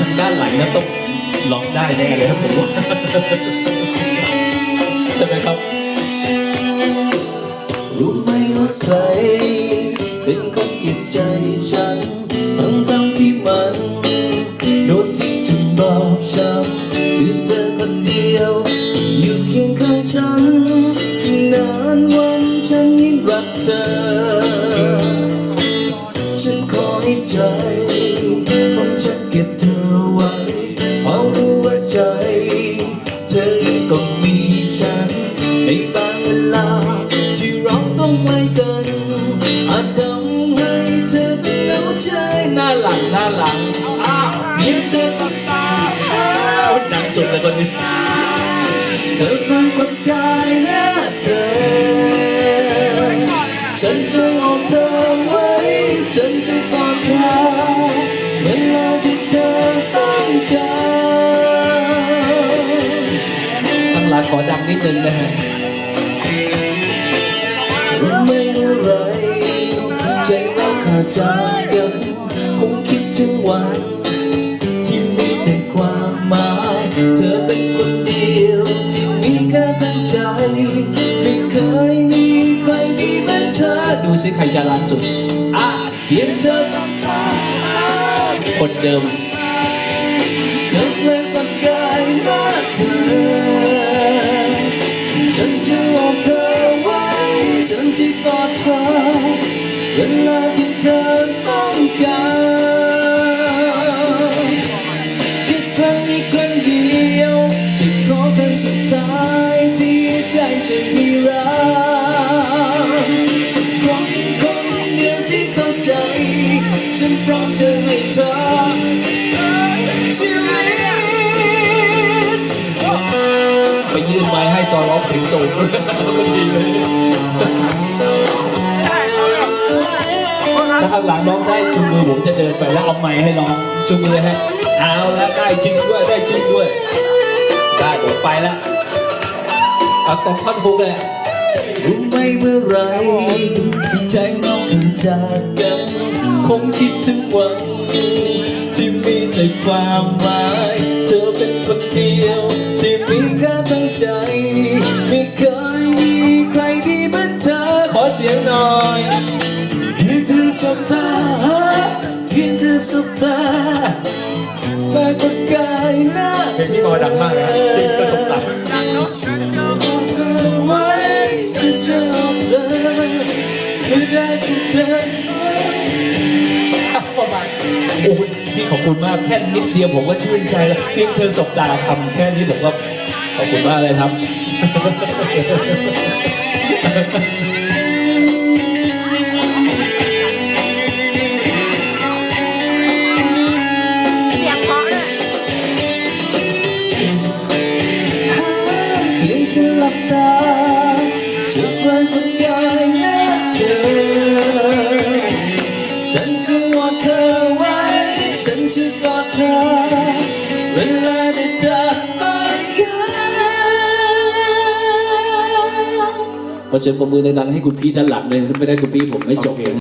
ทางด้านหลังนั้นต้องล็องได้แน่เลยครับผมว่าใช่ไหมครับ เก็บเธอไว้เพราะรู้ว่าใจ เธอก็มีฉัน ในบางเวลา ที่เราต้องไกลกันอาจทำให้เธอต้องเหงาใจหน้าหลังหน้าหลังอ้าวเพียงเธอกับตาโอ้ดังสุดเลยคนนี้เธอพลางประกายหน้าเธอ ฉันจะเอาเธอ ขอดังนิดนึงนะฮะไม่เมื่อไรใจเราขาดจากกันคงคิดถึงวัน ที่มีแต่ความหมาย เธอเป็นคนเดียวที่มีค่าทั้งใจ ไม่เคยมีใครดีเหมือนเธอ ดูสิใครจะรันสุด อะเพียงเธอต้องการคนเดิม พร้อมจะให้เธอชีวิตไปยื่นไม้ให้ตอนร้องเสียงสูงก็ดีเลยถ้าข้างหลังร้องได้ชูมือผมจะเดินไปแล้วเอาไม้ให้ร้องชูมือฮะเอาแล้วได้จริงด้วยได้จริงด้วยได้ผมไปแล้วเอาตรงท่อนฮุกเลยรู้ไหมเมื่อไหรใจเราถึงจากกัน คงคิดถึงวัน ที่มีแต่ความหมาย เธอเป็นคนเดียว ที่มีค่าทั้งใจ ไม่เคยมีใครดีเหมือนเธอขอเสียงหน่อยเพียงเธอสบตาเพียงเธอสบตา อ้ยพี่ขอบคุณมากแค่นิดเดียวผมก็ชื่นใจแล้วเพียงเธอสบตาคำแค่นี้ผมก็ขอบคุณมากเลยครับ เสียงเพราะเลยเพียงเธอหลับตาจะเพลินกับกายหน้าเธอฉันจะวอนเธอไว้ ฉันจะกอดเธอเวลาได้จากไปกันขอเสียงปรบมือดังๆให้คุณพี่ด้านหลังเลยถ้าไม่ได้คุณพี่ผมไม่จบเลย